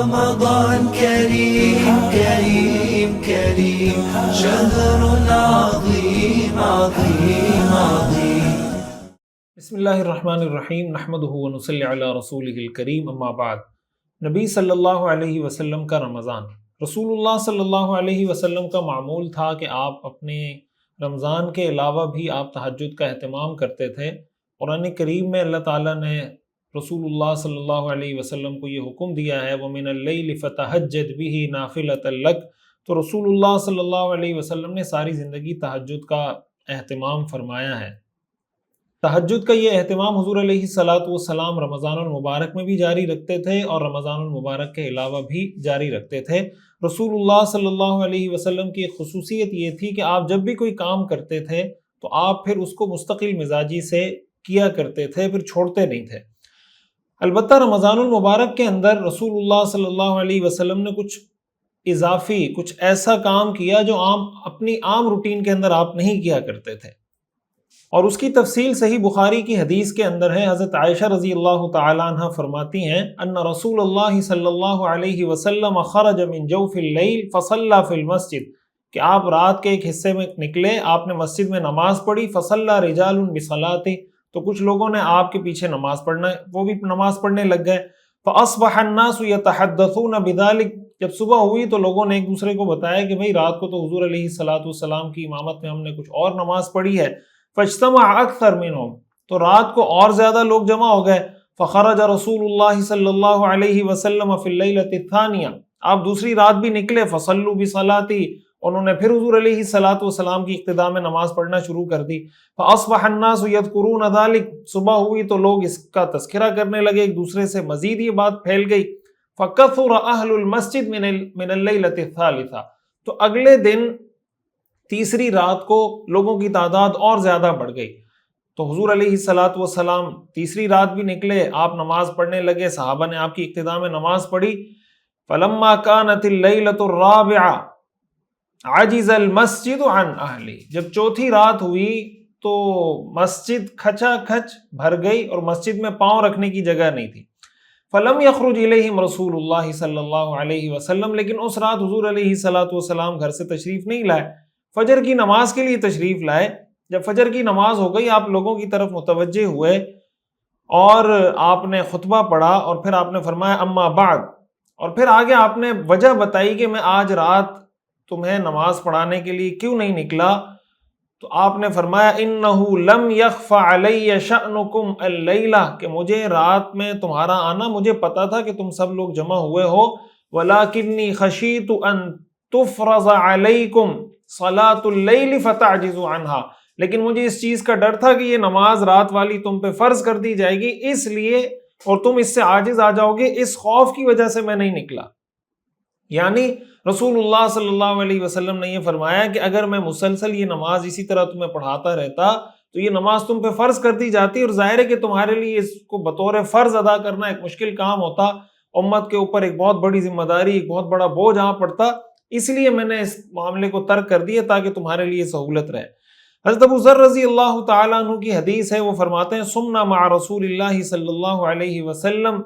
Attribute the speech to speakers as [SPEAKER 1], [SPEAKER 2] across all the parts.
[SPEAKER 1] رمضان كريم كريم كريم، شهر عظيم عظيم عظيم.
[SPEAKER 2] بسم اللہ الرحمن الرحیم نحمدہ ونصلی علی رسولہ الکریم اما بعد. نبی صلی اللہ علیہ وسلم کا رمضان. رسول اللہ صلی اللہ علیہ وسلم کا معمول تھا کہ آپ اپنے رمضان کے علاوہ بھی آپ تہجد کا اہتمام کرتے تھے. قرآن کریم میں اللہ تعالیٰ نے رسول اللہ صلی اللہ علیہ وسلم کو یہ حکم دیا ہے، وَمِنَ اللَّيْلِ فَتَحَجَّدْ بِهِ نَافِلَةً لَكْ۔ تو رسول اللہ صلی اللہ علیہ وسلم نے ساری زندگی تہجد کا اہتمام فرمایا ہے۔ تہجد کا یہ اہتمام حضور علیہ صلاۃ والسلام رمضان المبارک میں بھی جاری رکھتے تھے اور رمضان المبارک کے علاوہ بھی جاری رکھتے تھے۔ رسول اللہ صلی اللہ علیہ وسلم کی خصوصیت یہ تھی کہ آپ جب بھی کوئی کام کرتے تھے تو آپ پھر اس کو مستقل مزاجی سے کیا کرتے تھے، پھر چھوڑتے نہیں تھے۔ البتہ رمضان المبارک کے اندر رسول اللہ صلی اللہ علیہ وسلم نے کچھ اضافی، کچھ ایسا کام کیا جو عام، اپنی عام روٹین کے اندر آپ نہیں کیا کرتے تھے۔ اور اس کی تفصیل صحیح بخاری کی حدیث کے اندر ہے۔ حضرت عائشہ رضی اللہ تعالیٰ عنہ فرماتی ہیں، ان رسول اللہ صلی اللہ علیہ وسلم خرج من جوف اللیل فصلى فی المسجد. کہ آپ رات کے ایک حصے میں نکلے آپ نے مسجد میں نماز پڑھی فصلى رجال بصلاته تو کچھ لوگوں نے آپ کے پیچھے نماز پڑھنا وہ بھی نماز پڑھنے لگ گئے۔ فاصبح الناس يتحدثون بذلك۔ جب صبح ہوئی تو لوگوں نے ایک دوسرے کو بتایا کہ بھئی رات کو تو حضور علیہ الصلوۃ والسلام کی امامت میں ہم نے کچھ اور نماز پڑھی ہے۔ فجتمع اکثر منهم۔ تو رات کو اور زیادہ لوگ جمع ہو گئے۔ فخرج رسول اللہ صلی اللہ علیہ وسلم فی اللیلۃ الثانیہ آپ دوسری رات بھی نکلے، فصلوا بصلاتی انہوں نے پھر حضور علیہ الصلوۃ والسلام کی اقتداء میں نماز پڑھنا شروع کر دی۔ فاصبح الناس يذكرون ذلك۔ صبح ہوئی تو لوگ اس کا تذکرہ کرنے لگے، ایک دوسرے سے مزید یہ بات پھیل گئی۔ فکثر اهل المسجد من من الليله الثالثه تو اگلے دن تیسری رات کو لوگوں کی تعداد اور زیادہ بڑھ گئی۔ تو حضور علیہ السلاۃ والسلام تیسری رات بھی نکلے، آپ نماز پڑھنے لگے، صحابہ نے آپ کی ابتدا میں نماز پڑھی۔ فلما كانت الليله الرابعه عجز المسجد عن اهلی جب چوتھی رات ہوئی تو مسجد کھچا کھچ بھر گئی اور مسجد میں پاؤں رکھنے کی جگہ نہیں تھی۔ فلم یخرج الیہم رسول اللہ صلی اللہ علیہ وسلم، لیکن اس رات حضور علیہ السلاۃ والسلام گھر سے تشریف نہیں لائے۔ فجر کی نماز کے لیے تشریف لائے۔ جب فجر کی نماز ہو گئی، آپ لوگوں کی طرف متوجہ ہوئے اور آپ نے خطبہ پڑھا اور پھر آپ نے فرمایا، اما بعد۔ اور پھر آگے آپ نے وجہ بتائی کہ میں آج رات تمہیں نماز پڑھانے کے لیے کیوں نہیں نکلا؟ تو آپ نے فرمایا، انہو لم یخف علی شأنکم اللیلہ، کہ مجھے رات میں تمہارا آنا، مجھے پتا تھا کہ تم سب لوگ جمع ہوئے ہو، ولیکنی خشیت ان یعنی رسول اللہ صلی اللہ علیہ وسلم نے یہ فرمایا کہ اگر میں مسلسل یہ نماز اسی طرح تمہیں پڑھاتا رہتا تو یہ نماز تم پہ فرض کر دی جاتی اور ظاہر ہے کہ تمہارے لیے اس کو بطور فرض ادا کرنا ایک مشکل کام ہوتا، امت کے اوپر ایک بہت بڑی ذمہ داری، ایک بہت بڑا بوجھ آ پڑتا، اس لیے میں نے اس معاملے کو ترک کر دیا تاکہ تمہارے لیے سہولت رہے۔ حضرت ابو ذر رضی اللہ تعالیٰ عنہ کی حدیث ہے، وہ فرماتے ہیں، سمنا مع رسول اللہ صلی اللہ علیہ وسلم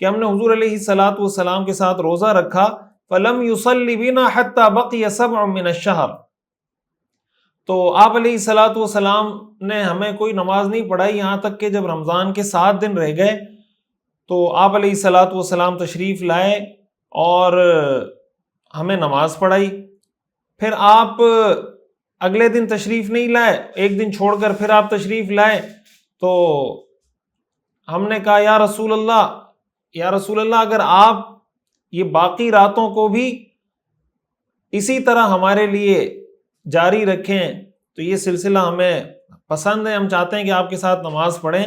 [SPEAKER 2] کہ ہم نے حضور علیہ السلاۃ والسلام کے ساتھ روزہ رکھا فلم یوسلی بنا حتیٰ بقی سبع من الشہر تو آپ علیہ السلاۃ والسلام نے ہمیں کوئی نماز نہیں پڑھائی یہاں تک کہ جب رمضان کے سات دن رہ گئے، تو آپ علیہ السلاۃ والسلام تشریف لائے اور ہمیں نماز پڑھائی۔ پھر آپ اگلے دن تشریف نہیں لائے، ایک دن چھوڑ کر پھر آپ تشریف لائے۔ تو ہم نے کہا، یا رسول اللہ، یا رسول اللہ، اگر آپ یہ باقی راتوں کو بھی اسی طرح ہمارے لیے جاری رکھیں تو یہ سلسلہ ہمیں پسند ہے۔ ہم چاہتے ہیں کہ آپ کے ساتھ نماز پڑھیں۔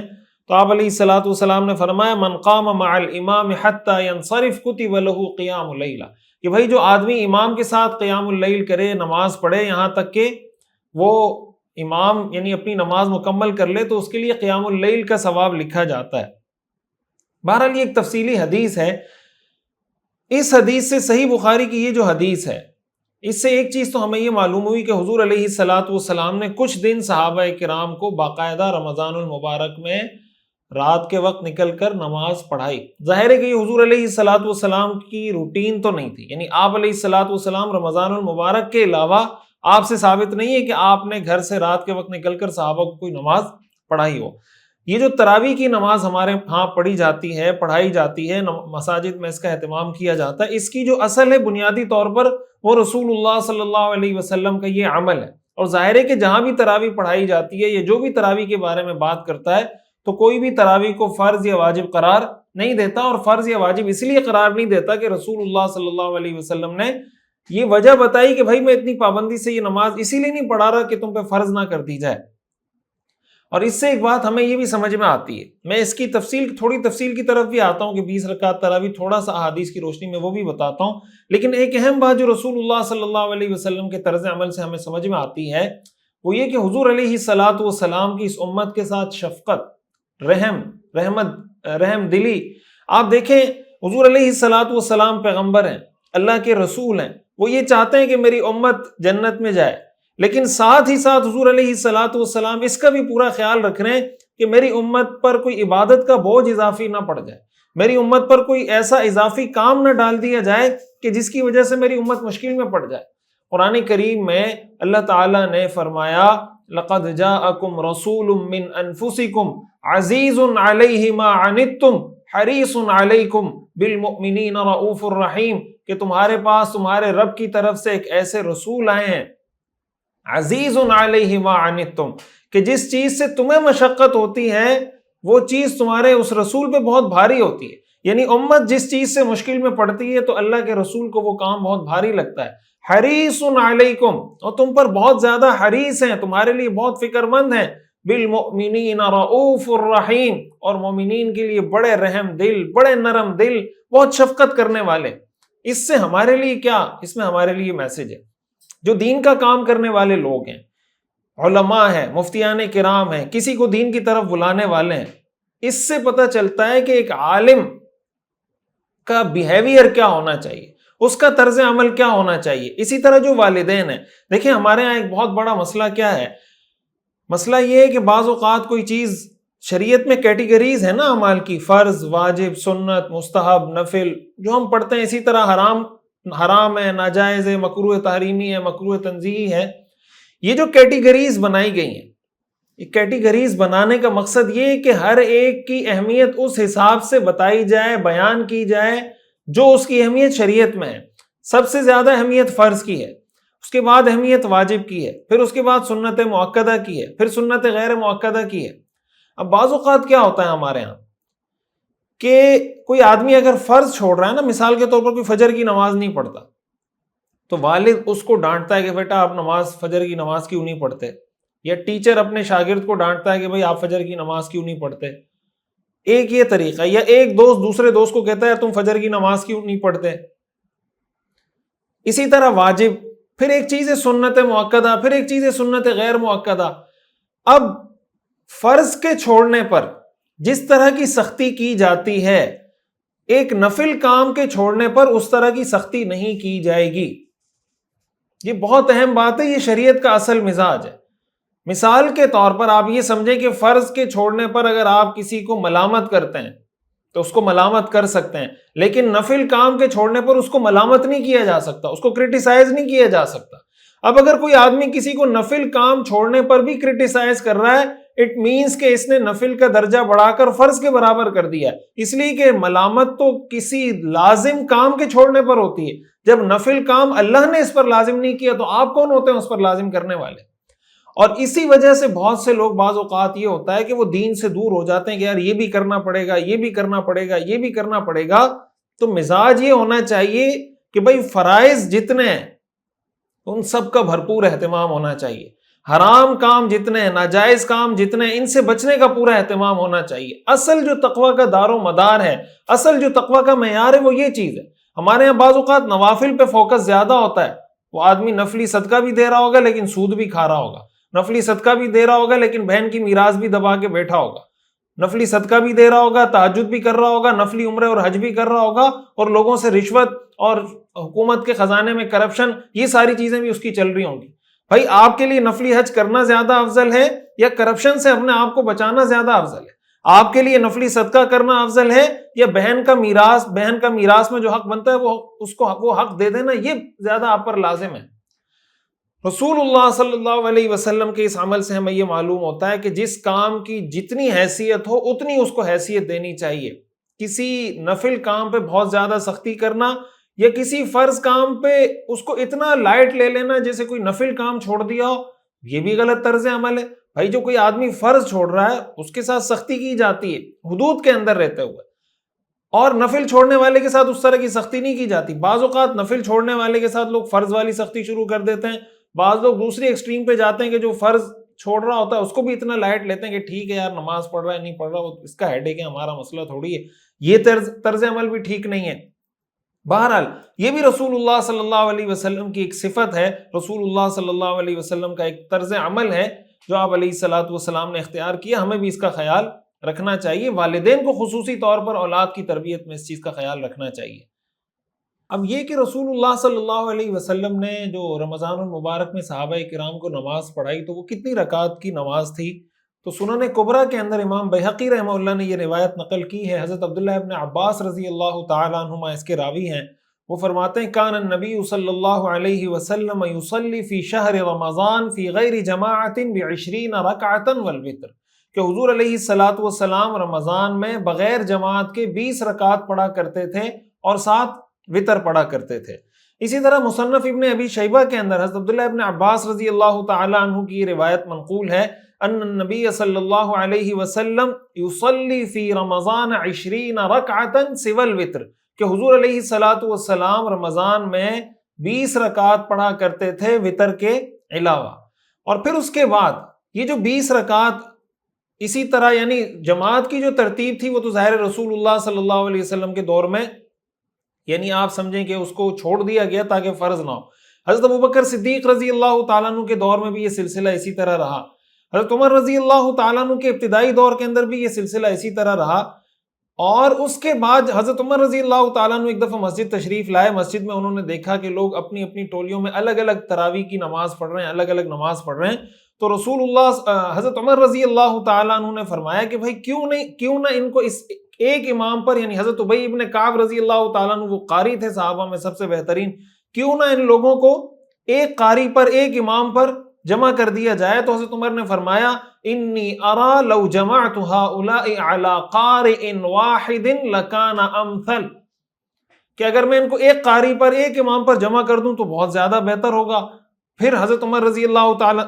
[SPEAKER 2] تو آپ علیہ السلاۃ والسلام نے فرمایا، من قام مع الامام حتى ينصرف كتب له قیام اللیلہ کہ بھائی، جو آدمی امام کے ساتھ قیام اللیل کرے، نماز پڑھے، یہاں تک کہ وہ امام یعنی اپنی نماز مکمل کر لے، تو اس کے لیے قیام اللیل کا ثواب لکھا جاتا ہے۔ بہرحال یہ ایک تفصیلی حدیث ہے۔ اس حدیث سے صحیح بخاری کی یہ جو حدیث ہے، اس سے ایک چیز تو ہمیں یہ معلوم ہوئی کہ حضور علیہ السلاۃ والسلام نے کچھ دن صحابہ کرام کو باقاعدہ رمضان المبارک میں رات کے وقت نکل کر نماز پڑھائی۔ ظاہر ہے کہ یہ حضور علیہ السلاۃ والسلام کی روٹین تو نہیں تھی۔ یعنی آپ علیہ السلاۃ والسلام رمضان المبارک کے علاوہ آپ سے ثابت نہیں ہے کہ آپ نے گھر سے رات کے وقت نکل کر صحابہ کو کوئی نماز پڑھائی ہو۔ یہ جو تراوی کی نماز ہمارے ہاں پڑھی جاتی ہے، پڑھائی جاتی ہے مساجد میں اس کا اہتمام کیا جاتا ہے، اس کی جو اصل ہے بنیادی طور پر وہ رسول اللہ صلی اللہ علیہ وسلم کا یہ عمل ہے۔ اور ظاہر ہے کہ جہاں بھی تراوی پڑھائی جاتی ہے یا جو بھی تراوی کے بارے میں بات کرتا ہے، تو کوئی بھی تراوی کو فرض یا واجب قرار نہیں دیتا اور فرض یا واجب اس لیے قرار نہیں دیتا کہ رسول اللہ صلی اللہ علیہ وسلم نے یہ وجہ بتائی کہ بھائی میں اتنی پابندی سے یہ نماز اسی لیے نہیں پڑھا رہا کہ تم پہ فرض نہ کر دی جائے۔ اور اس سے ایک بات ہمیں یہ بھی سمجھ میں آتی ہے۔ میں اس کی تفصیل، تھوڑی تفصیل کی طرف بھی آتا ہوں کہ بیس رکعت تراوی تھوڑا سا احادیث کی روشنی میں وہ بھی بتاتا ہوں۔ لیکن ایک اہم بات جو رسول اللہ صلی اللہ علیہ وسلم کے طرز عمل سے ہمیں سمجھ میں آتی ہے، وہ یہ کہ حضور علیہ سلاۃ والسلام کی اس امت کے ساتھ شفقت، رحم، رحمت، رحم دلی۔ آپ دیکھیں، حضور علیہ سلاۃ والسلام پیغمبر ہیں، اللہ کے رسول ہیں۔ وہ یہ چاہتے ہیں کہ میری امت جنت میں جائے۔ لیکن ساتھ ہی ساتھ حضور علیہ سلاۃ والسلام اس کا بھی پورا خیال رکھ رہے ہیں کہ میری امت پر کوئی عبادت کا بوجھ اضافی نہ پڑ جائے۔ میری امت پر کوئی ایسا اضافی کام نہ ڈال دیا جائے کہ جس کی وجہ سے میری امت مشکل میں پڑ جائے۔ قرآن کریم میں اللہ تعالیٰ نے فرمایا، لقد جاءکم رسول من انفسکم عزیز علیہ ما عنتم حریص علیکم بالمؤمنین رعوف الرحیم، کہ تمہارے پاس، تمہارے رب کی طرف سے ایک ایسے رسول آئے ہیں عزیز علیہ ما کہ جس چیز سے تمہیں مشقت ہوتی ہے، وہ چیز تمہارے اس رسول پہ بہت بھاری ہوتی ہے۔ یعنی امت جس چیز سے مشکل میں پڑتی ہے، تو اللہ کے رسول کو وہ کام بہت بھاری لگتا ہے۔ حریص علیکم، اور تم پر بہت زیادہ حریص ہیں، تمہارے لیے بہت فکر مند ہیں۔ بالمؤمنین رعوف الرحیم، اور مومنین کے لیے بڑے رحم دل، بڑے نرم دل، بہت شفقت کرنے والے۔ اس سے ہمارے لیے کیا؟ اس میں ہمارے لیے میسج ہے۔ جو دین کا کام کرنے والے لوگ ہیں، علماء ہیں، مفتیان کرام ہیں، کسی کو دین کی طرف بلانے والے ہیں، اس سے پتہ چلتا ہے کہ ایک عالم کا بیہیویئر کیا ہونا چاہیے، اس کا طرز عمل کیا ہونا چاہیے۔ اسی طرح جو والدین ہیں، دیکھیں ہمارے یہاں ایک بہت بڑا مسئلہ کیا ہے۔ مسئلہ یہ ہے کہ بعض اوقات کوئی چیز شریعت میں کیٹیگریز ہے نا امال کی، فرض، واجب، سنت، مستحب، نفل، جو ہم پڑھتے ہیں، اسی طرح حرام حرام ہے، ناجائز ہے مکرو تحریمی ہے مکرو تنظیحی ہے، یہ جو کیٹیگریز بنائی گئی ہیں، یہ کیٹیگریز بنانے کا مقصد یہ کہ ہر ایک کی اہمیت اس حساب سے بتائی جائے، بیان کی جائے، جو اس کی اہمیت شریعت میں ہے۔ سب سے زیادہ اہمیت فرض کی ہے، اس کے بعد اہمیت واجب کی ہے، پھر اس کے بعد سنت معقدہ کی ہے، پھر سنت غیر معقدہ کی ہے۔ اب بعض اوقات کیا ہوتا ہے ہمارے یہاں کہ کوئی آدمی اگر فرض چھوڑ رہا ہے نا، مثال کے طور پر کوئی فجر کی نماز نہیں پڑھتا، تو والد اس کو ڈانٹتا ہے کہ بیٹا آپ نماز، فجر کی نماز کیوں نہیں پڑھتے؟ یا ٹیچر اپنے شاگرد کو ڈانٹتا ہے کہ بھائی آپ فجر کی نماز کیوں نہیں پڑھتے؟ ایک یہ طریقہ یا ایک دوست دوسرے دوست کو کہتا ہے تم فجر کی نماز کیوں نہیں پڑھتے؟ اسی طرح واجب، پھر ایک چیز ہے سنت موقع پھر ایک چیز ہے سنت غیر موقع اب فرض کے چھوڑنے پر جس طرح کی سختی کی جاتی ہے، ایک نفل کام کے چھوڑنے پر اس طرح کی سختی نہیں کی جائے گی۔ یہ بہت اہم بات ہے، یہ شریعت کا اصل مزاج ہے۔ مثال کے طور پر آپ یہ سمجھیں کہ فرض کے چھوڑنے پر اگر آپ کسی کو ملامت کرتے ہیں، تو اس کو ملامت کر سکتے ہیں۔ لیکن نفل کام کے چھوڑنے پر اس کو ملامت نہیں کیا جا سکتا، اس کو کرٹیسائز نہیں کیا جا سکتا۔ اب اگر کوئی آدمی کسی کو نفل کام چھوڑنے پر بھی کرٹیسائز کر رہا ہے اٹ مینس کہ اس نے نفل کا درجہ بڑھا کر فرض کے برابر کر دیا اس لیے کہ ملامت تو کسی لازم کام کے چھوڑنے پر ہوتی ہے۔ جب نفل کام اللہ نے اس پر لازم نہیں کیا تو آپ کون ہوتے ہیں اس پر لازم کرنے والے؟ اور اسی وجہ سے بہت سے لوگ بعض اوقات یہ ہوتا ہے کہ وہ دین سے دور ہو جاتے ہیں کہ یار یہ بھی کرنا پڑے گا، یہ بھی کرنا پڑے گا، یہ بھی کرنا پڑے گا۔ تو مزاج یہ ہونا چاہیے کہ بھائی فرائض جتنے ہیں، ان سب کا بھرپور اہتمام ہونا چاہیے۔ حرام کام جتنے ہیں، ناجائز کام جتنے ہیں، ان سے بچنے کا پورا اہتمام ہونا چاہیے۔ اصل جو تقوا کا دار و مدار ہے، اصل جو تقوا کا معیار ہے، وہ یہ چیز ہے۔ ہمارے یہاں بعض اوقات نوافل پہ فوکس زیادہ ہوتا ہے۔ وہ آدمی نفلی صدقہ بھی دے رہا ہوگا، لیکن سود بھی کھا رہا ہوگا۔ نفلی صدقہ بھی دے رہا ہوگا، لیکن بہن کی میراث بھی دبا کے بیٹھا ہوگا۔ نفلی صدقہ بھی دے رہا ہوگا تعجد بھی کر رہا ہوگا، نفلی عمرے اور حج بھی کر رہا ہوگا، اور لوگوں سے رشوت اور حکومت کے خزانے میں کرپشن یہ ساری چیزیں بھی اس کی چل رہی ہوں گی۔ بھائی، آپ کے لیے نفلی حج کرنا زیادہ افضل ہے یا کرپشن سے اپنے آپ کو بچانا زیادہ افضل ہے؟ آپ کے لیے نفلی صدقہ کرنا افضل ہے یا بہن کا میراث، بہن کا میراث میں جو حق بنتا ہے وہ اس کو وہ حق دے دینا، یہ زیادہ آپ پر لازم ہے۔ رسول اللہ صلی اللہ علیہ وسلم کے اس عمل سے ہمیں یہ معلوم ہوتا ہے کہ جس کام کی جتنی حیثیت ہو، اتنی اس کو حیثیت دینی چاہیے۔ کسی نفل کام پہ بہت زیادہ سختی کرنا یا کسی فرض کام پہ اس کو اتنا لائٹ لے لینا جیسے کوئی نفل کام چھوڑ دیا ہو، یہ بھی غلط طرز عمل ہے۔ بھائی، جو کوئی آدمی فرض چھوڑ رہا ہے، اس کے ساتھ سختی کی جاتی ہے، حدود کے اندر رہتے ہوئے۔ اور نفل چھوڑنے والے کے ساتھ اس طرح کی سختی نہیں کی جاتی۔ بعض اوقات نفل چھوڑنے والے کے ساتھ لوگ فرض والی سختی شروع کر دیتے ہیں۔ بعض لوگ دوسری ایکسٹریم پہ جاتے ہیں کہ جو فرض چھوڑ رہا ہوتا ہے، اس کو بھی اتنا لائٹ لیتے ہیں کہ ٹھیک ہے یار، نماز پڑھ رہا ہے، نہیں پڑھ رہا اس کا ہیڈ ہے، ہمارا مسئلہ تھوڑی ہے۔ یہ طرز طرز عمل بھی ٹھیک نہیں ہے۔ بہرحال، یہ بھی رسول اللہ صلی اللہ علیہ وسلم کی ایک صفت ہے۔ رسول اللہ صلی اللہ علیہ وسلم کا ایک طرز عمل ہے جو آپ علیہ السلاۃ والسلام نے اختیار کیا۔ ہمیں بھی اس کا خیال رکھنا چاہیے۔ والدین کو خصوصی طور پر اولاد کی تربیت میں اس چیز کا خیال رکھنا چاہیے۔ اب یہ کہ رسول اللہ صلی اللہ علیہ وسلم نے جو رمضان المبارک میں صحابہ کرام کو نماز پڑھائی تو وہ کتنی رکعت کی نماز تھی؟ تو سنن قبرا کے اندر امام بحقی رحمہ اللہ نے یہ روایت نقل کی ہے۔ حضرت عبداللہ ابن عباس رضی اللہ تعالیٰ عنہما اس کے راوی ہیں۔ وہ فرماتے ہیں، کان النبی صلی اللہ علیہ وسلم یصلی فی شہر رمضان فی غیر جماعت بعشرین رکعتا والوتر۔ کہ حضور علیہ الصلوۃ والسلام رمضان میں بغیر جماعت کے بیس رکعت پڑھا کرتے تھے اور ساتھ وطر پڑھا کرتے تھے۔ اسی طرح مصنف ابن ابی شیبہ کے اندر حضرت عبداللہ ابن عباس رضی اللہ تعالی عنہ کی روایت منقول ہے، ان النبی صلی اللہ علیہ وسلم یصلی فی رمضان عشرین رکعتا سوى الوتر، کہ حضور علیہ سلاۃ والسلام رمضان میں بیس رکعت پڑھا کرتے تھے وطر کے علاوہ۔ اور پھر اس کے بعد یہ جو بیس رکعت اسی طرح یعنی جماعت کی جو ترتیب تھی وہ تو ظاہر رسول اللہ صلی اللہ علیہ وسلم کے دور میں یعنی آپ سمجھیں کہ اس کو چھوڑ دیا گیا تاکہ فرض نہ ہو۔ حضرت ابوبکر صدیق رضی اللہ تعالیٰ عنہ کے دور میں بھی یہ سلسلہ اسی طرح رہا۔ حضرت عمر رضی اللہ تعالیٰ عنہ کے ابتدائی دور کے اندر بھی یہ سلسلہ اسی طرح رہا۔ اور اس کے بعد حضرت عمر رضی اللہ تعالیٰ نے ایک دفعہ مسجد تشریف لائے۔ مسجد میں انہوں نے دیکھا کہ لوگ اپنی اپنی ٹولیوں میں الگ الگ تراوی کی نماز پڑھ رہے ہیں، الگ الگ نماز پڑھ رہے ہیں۔ تو رسول اللہ حضرت عمر رضی اللہ تعالیٰ عنہ نے فرمایا کہ بھائی کیوں نہیں، کیوں نہ ان کو اس ایک امام پر یعنی حضرت عبی ابن کعب رضی اللہ تعالیٰ عنہ، وہ قاری تھے صحابہ میں سب سے بہترین، کیوں نہ ان لوگوں کو ایک قاری پر، ایک امام پر جمع کر دیا جائے؟ تو حضرت عمر نے فرمایا، انی ارا لو جمعت هؤلاء على قارئ واحد لكان امثل. کہ اگر میں ان کو ایک قاری پر، ایک امام پر جمع کر دوں تو بہت زیادہ بہتر ہوگا۔ پھر حضرت عمر رضی اللہ تعالی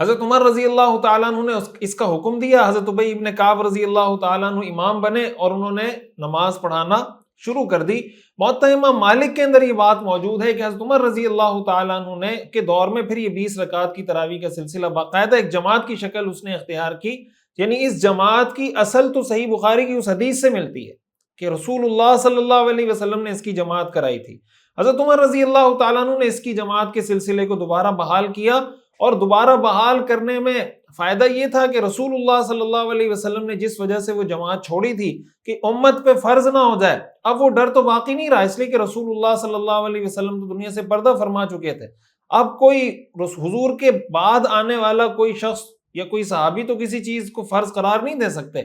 [SPEAKER 2] حضرت عمر رضی اللہ تعالیٰ عنہ نے اس کا حکم دیا، حضرت عبی ابن کعب رضی اللہ تعالیٰ عنہ امام بنے اور انہوں نے نماز پڑھانا شروع کر دی۔ امام مالک کے اندر یہ بات موجود ہے کہ حضرت عمر رضی اللہ تعالیٰ عنہ نے کے دور میں پھر یہ بیس رکعت کی تراوی کا سلسلہ باقاعدہ ایک جماعت کی شکل اس نے اختیار کی۔ یعنی اس جماعت کی اصل تو صحیح بخاری کی اس حدیث سے ملتی ہے کہ رسول اللہ صلی اللہ علیہ وسلم نے اس کی جماعت کرائی تھی۔ حضرت عمر رضی اللہ تعالیٰ عنہ نے اس کی جماعت کے سلسلے کو دوبارہ بحال کیا۔ اور دوبارہ بحال کرنے میں فائدہ یہ تھا کہ رسول اللہ صلی اللہ علیہ وسلم نے جس وجہ سے وہ جماعت چھوڑی تھی کہ امت پہ فرض نہ ہو جائے۔ اب وہ ڈر تو باقی نہیں رہا، اس لیے کہ رسول اللہ صلی اللہ علیہ وسلم تو دنیا سے پردہ فرما چکے تھے۔ اب کوئی حضور کے بعد آنے والا کوئی شخص یا کوئی صحابی تو کسی چیز کو فرض قرار نہیں دے سکتے۔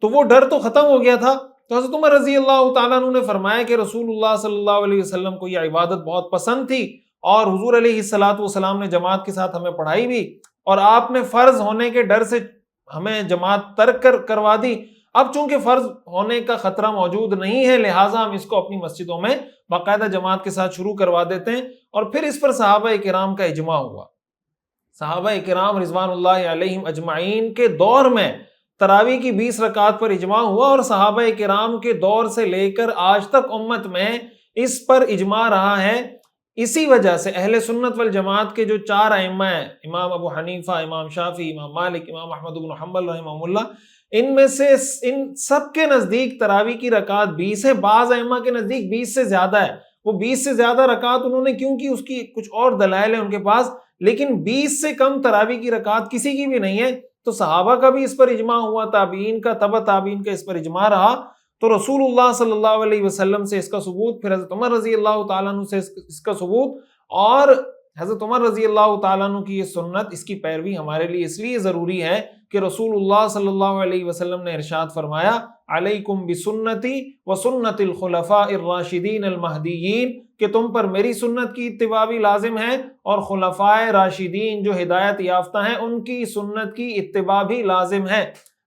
[SPEAKER 2] تو وہ ڈر تو ختم ہو گیا تھا۔ تو حضرت عمر رضی اللہ تعالیٰ نے فرمایا کہ رسول اللہ صلی اللہ علیہ وسلم کو یہ عبادت بہت پسند تھی۔ اور حضور علیہ السلاۃ والسلام نے جماعت کے ساتھ ہمیں پڑھائی بھی اور آپ نے فرض ہونے کے ڈر سے ہمیں جماعت ترک کر کروا دی۔ اب چونکہ فرض ہونے کا خطرہ موجود نہیں ہے، لہٰذا ہم اس کو اپنی مسجدوں میں باقاعدہ جماعت کے ساتھ شروع کروا دیتے ہیں اور پھر اس پر صحابہ کرام کا اجماع ہوا۔ صحابہ کرام رضوان اللہ علیہ اجمعین کے دور میں تراوی کی بیس رکعت پر اجماع ہوا اور صحابہ کرام کے دور سے لے کر آج تک امت میں اس پر اجماع رہا ہے۔ اسی وجہ سے اہل سنت والجماعت کے جو چار ائمہ ہیں، امام ابو حنیفہ، امام شافی امام مالک، امام احمد بن حنبل رحمہ اللہ، ان میں سے ان سب کے نزدیک تراوی کی رکعت بیس ہے، بعض ائمہ کے نزدیک بیس سے زیادہ ہے۔ وہ بیس سے زیادہ رکعت انہوں نے کیوں کی؟ اس کی کچھ اور دلائل ہیں ان کے پاس، لیکن بیس سے کم تراوی کی رکعت کسی کی بھی نہیں ہے۔ تو صحابہ کا بھی اس پر اجماع ہوا، تابعین کا تبا تابعین کا اس پر اجماع رہا۔ تو رسول اللہ صلی اللہ علیہ وسلم سے اس کا ثبوت، پھر حضرت عمر رضی اللہ تعالیٰ عنہ سے اس کا ثبوت اور حضرت عمر رضی اللہ تعالیٰ عنہ کی یہ سنت، اس کی پیروی ہمارے لیے اس لیے ضروری ہے کہ رسول اللہ صلی اللہ علیہ وسلم نے ارشاد فرمایا، علیکم بسنتی و سنت الخلفاء الراشدین المہدیین، کہ تم پر میری سنت کی اتباع بھی لازم ہے اور خلفاء راشدین جو ہدایت یافتہ ہیں، ان کی سنت کی اتباع بھی لازم ہے۔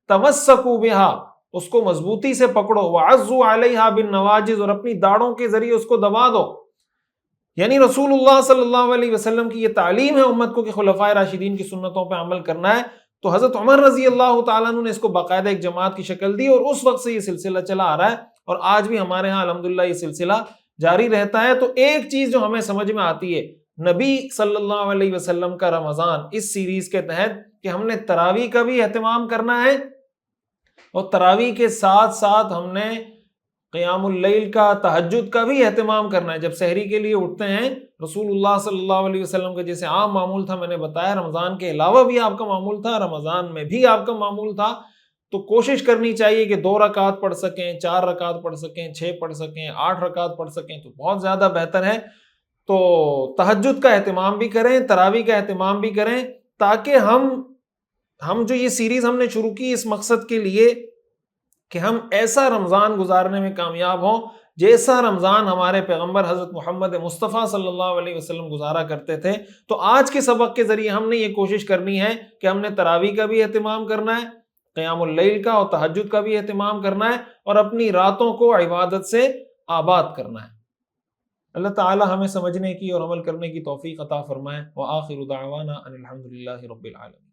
[SPEAKER 2] تمسکو بہا اس کو مضبوطی سے پکڑو۔ وعزو علیہا بن نواجز اور اپنی داڑوں کے ذریعے اس کو دبا دو۔ یعنی رسول اللہ صلی اللہ علیہ وسلم کی یہ تعلیم ہے امت کو کہ خلفۂ راشدین کی سنتوں پہ عمل کرنا ہے۔ تو حضرت عمر رضی اللہ تعالیٰ عنہ نے اس کو باقاعدہ ایک جماعت کی شکل دی اور اس وقت سے یہ سلسلہ چلا آ رہا ہے۔ اور آج بھی ہمارے ہاں الحمدللہ یہ سلسلہ جاری رہتا ہے۔ تو ایک چیز جو ہمیں سمجھ میں آتی ہے، نبی صلی اللہ علیہ وسلم کا رمضان اس سیریز کے تحت کہ ہم نے تراوی کا بھی اہتمام کرنا ہے۔ اور تراوی کے ساتھ ساتھ ہم نے قیام اللیل کا تحجد کا بھی اہتمام کرنا ہے۔ جب سحری کے لیے اٹھتے ہیں، رسول اللہ صلی اللہ علیہ وسلم کا جیسے عام معمول تھا، میں نے بتایا، رمضان کے علاوہ بھی آپ کا معمول تھا، رمضان میں بھی آپ کا معمول تھا۔ تو کوشش کرنی چاہیے کہ دو رکعت پڑھ سکیں، چار رکعت پڑھ سکیں، چھ پڑھ سکیں، آٹھ رکعت پڑھ سکیں، تو بہت زیادہ بہتر ہے۔ تو تحجد کا اہتمام بھی کریں تراوی کا اہتمام بھی کریں، تاکہ ہم ہم جو یہ سیریز ہم نے شروع کی اس مقصد کے لیے کہ ہم ایسا رمضان گزارنے میں کامیاب ہوں، جیسا رمضان ہمارے پیغمبر حضرت محمد مصطفیٰ صلی اللہ علیہ وسلم گزارا کرتے تھے، تو آج کے سبق کے ذریعے ہم نے یہ کوشش کرنی ہے کہ ہم نے تراوی کا بھی اہتمام کرنا ہے، قیام اللیل کا اور تحجد کا بھی اہتمام کرنا ہے اور اپنی راتوں کو عبادت سے آباد کرنا ہے۔ اللہ تعالی ہمیں سمجھنے کی اور عمل کرنے کی توفیق عطا فرمائے۔ وآخر دعوانا ان الحمد للہ رب العالمین۔